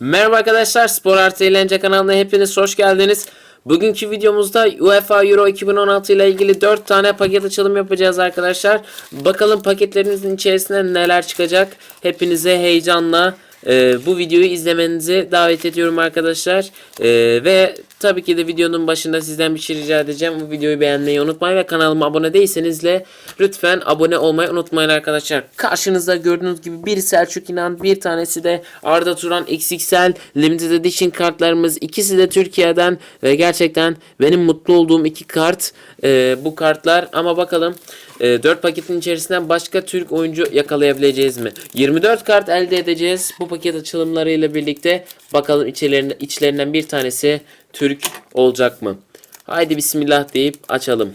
Merhaba arkadaşlar, Spor Artı Eğlence kanalına hepiniz hoş geldiniz. Bugünkü videomuzda UEFA Euro 2016 ile ilgili 4 tane paket açılım yapacağız arkadaşlar. Bakalım paketlerimizin içerisinde neler çıkacak. Hepinize heyecanla e, bu videoyu izlemenizi davet ediyorum arkadaşlar. E, ve tabii ki de videonun başında sizden bir şey rica edeceğim. Bu videoyu beğenmeyi unutmayın ve kanalıma abone değilseniz de lütfen abone olmayı unutmayın arkadaşlar. Karşınızda gördüğünüz gibi bir Selçuk İnan bir tanesi de Arda Turan XXL Limited Edition kartlarımız. ikisi de Türkiye'den ve gerçekten benim mutlu olduğum iki kart e, bu kartlar. Ama bakalım e, 4 paketin içerisinden başka Türk oyuncu yakalayabileceğiz mi? 24 kart elde edeceğiz bu paket açılımlarıyla birlikte. Bakalım içlerinden, içlerinden bir tanesi Türk olacak mı? Haydi bismillah deyip açalım.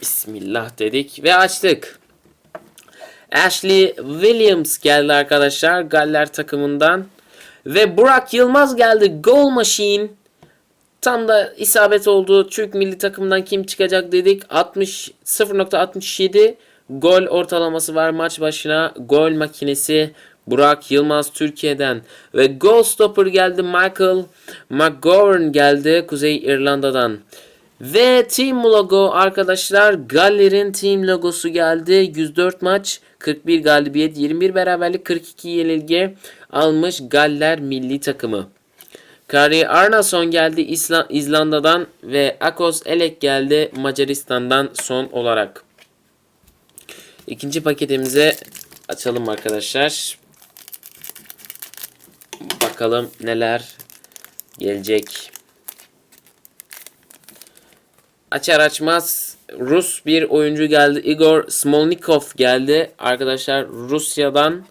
Bismillah dedik ve açtık. Ashley Williams geldi arkadaşlar Galler takımından. Ve Burak Yılmaz geldi. Goal Machine. Tam da isabet oldu. Türk milli takımından kim çıkacak dedik. 60 0.67 gol ortalaması var maç başına. Gol makinesi Burak Yılmaz Türkiye'den ve goal stopper geldi Michael McGovern geldi Kuzey İrlanda'dan. Ve team logo arkadaşlar Galler'in team logosu geldi. 104 maç, 41 galibiyet, 21 beraberlik, 42 yenilgi almış Galler milli takımı. Kari Arnason geldi İsla- İzlanda'dan ve Akos Elek geldi Macaristan'dan son olarak. İkinci paketimize açalım arkadaşlar. Bakalım neler gelecek. Açar açmaz Rus bir oyuncu geldi. Igor Smolnikov geldi. Arkadaşlar Rusya'dan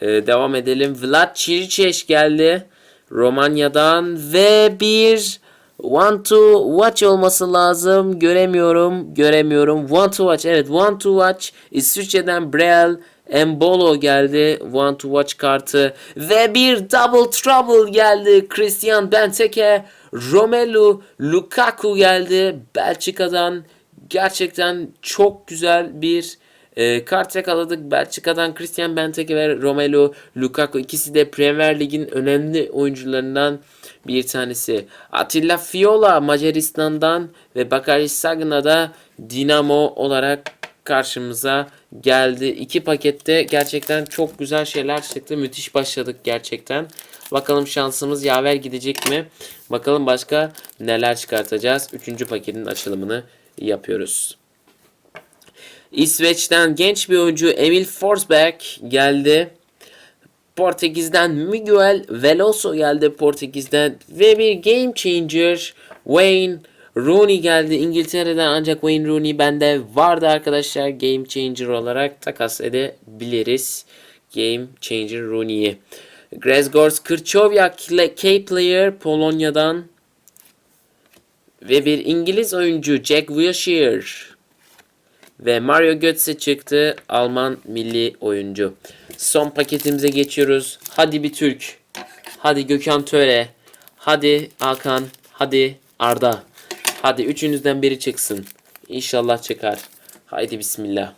e, devam edelim. Vlad Chiricheş geldi. Romanya'dan ve bir Want to watch olması lazım. Göremiyorum. Göremiyorum. Want to watch. Evet. Want to watch. İsviçre'den Brel Embolo geldi. Want to watch kartı. Ve bir double trouble geldi. Christian Benteke. Romelu Lukaku geldi. Belçika'dan. Gerçekten çok güzel bir e, kart yakaladık. Belçika'dan Christian Benteke ve Romelu Lukaku. ikisi de Premier Lig'in önemli oyuncularından bir tanesi. Atilla Fiola Macaristan'dan ve Bakary Sagna da Dinamo olarak karşımıza geldi. İki pakette gerçekten çok güzel şeyler çıktı. Müthiş başladık gerçekten. Bakalım şansımız yaver gidecek mi? Bakalım başka neler çıkartacağız. Üçüncü paketin açılımını yapıyoruz. İsveç'ten genç bir oyuncu Emil Forsberg geldi. Portekiz'den Miguel Veloso geldi Portekiz'den ve bir game changer Wayne Rooney geldi İngiltere'den ancak Wayne Rooney bende vardı arkadaşlar game changer olarak takas edebiliriz. Game changer Rooney'i. Grzegorz Kryczowiak K-Player Polonya'dan ve bir İngiliz oyuncu Jack Wilshere ve Mario Götze çıktı Alman milli oyuncu. Son paketimize geçiyoruz. Hadi bir Türk. Hadi Gökhan Töre. Hadi Hakan. Hadi Arda. Hadi üçünüzden biri çıksın. İnşallah çıkar. Haydi bismillah.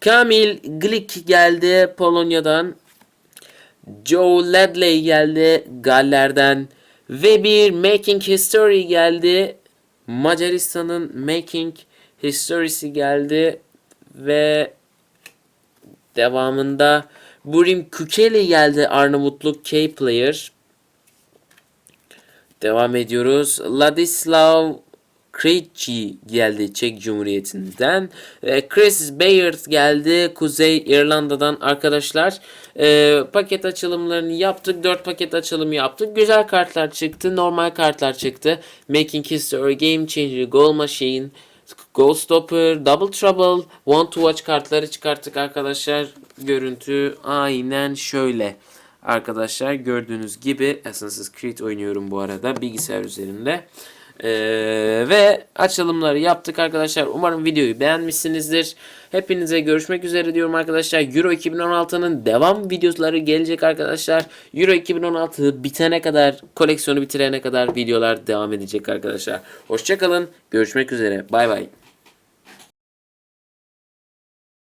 Kamil Glik geldi Polonya'dan. Joe Ledley geldi Galler'den. Ve bir Making History geldi. Macaristan'ın Making History'si geldi. Ve devamında Burim Kukeli geldi Arnavutluk K-Player. Devam ediyoruz. Ladislav Krejci geldi Çek Cumhuriyeti'nden. Ve Chris Bayard geldi Kuzey İrlanda'dan arkadaşlar. Ee, paket açılımlarını yaptık. 4 paket açılımı yaptık. Güzel kartlar çıktı. Normal kartlar çıktı. Making History, Game Changer, Goal Machine, Goal Stopper, Double Trouble, Want to Watch kartları çıkarttık arkadaşlar. Görüntü aynen şöyle. Arkadaşlar gördüğünüz gibi Assassin's Creed oynuyorum bu arada bilgisayar üzerinde. Ee, ve açılımları yaptık arkadaşlar. Umarım videoyu beğenmişsinizdir. Hepinize görüşmek üzere diyorum arkadaşlar. Euro 2016'nın devam videoları gelecek arkadaşlar. Euro 2016 bitene kadar, koleksiyonu bitirene kadar videolar devam edecek arkadaşlar. Hoşçakalın. Görüşmek üzere. Bay bay.